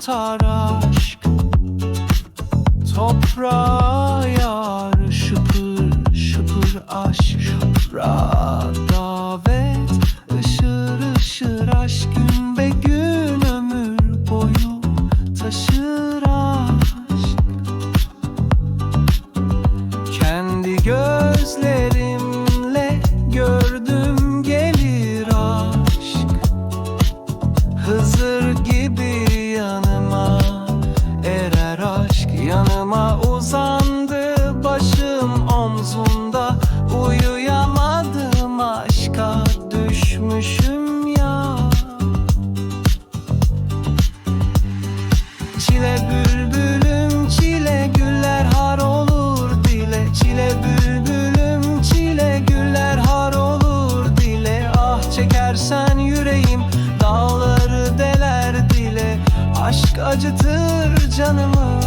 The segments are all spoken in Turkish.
artar aşk Toprağa Çile bülbülüm çile güller har olur dile. Çile bülbülüm çile güller har olur dile. Ah çekersen yüreğim dağları deler dile. Aşk acıtır canımı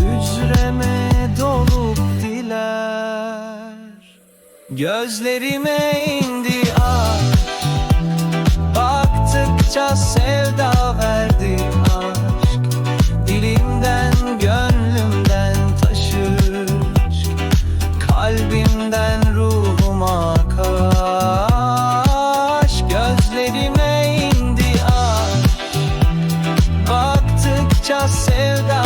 Hücreme dolup diler. Gözlerime indi yourself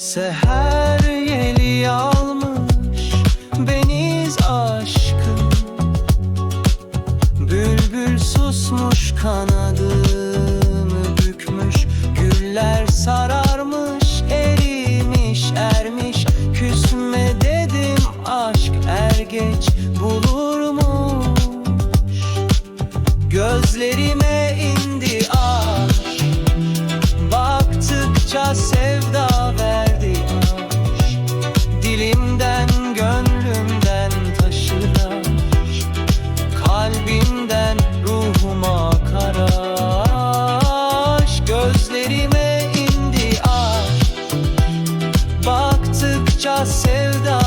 Seher yeli almış beniz aşkım Bülbül susmuş kanadını bükmüş Güller sararmış erimiş ermiş. Küsme dedim aşk er geç bulur Yalnızca sevda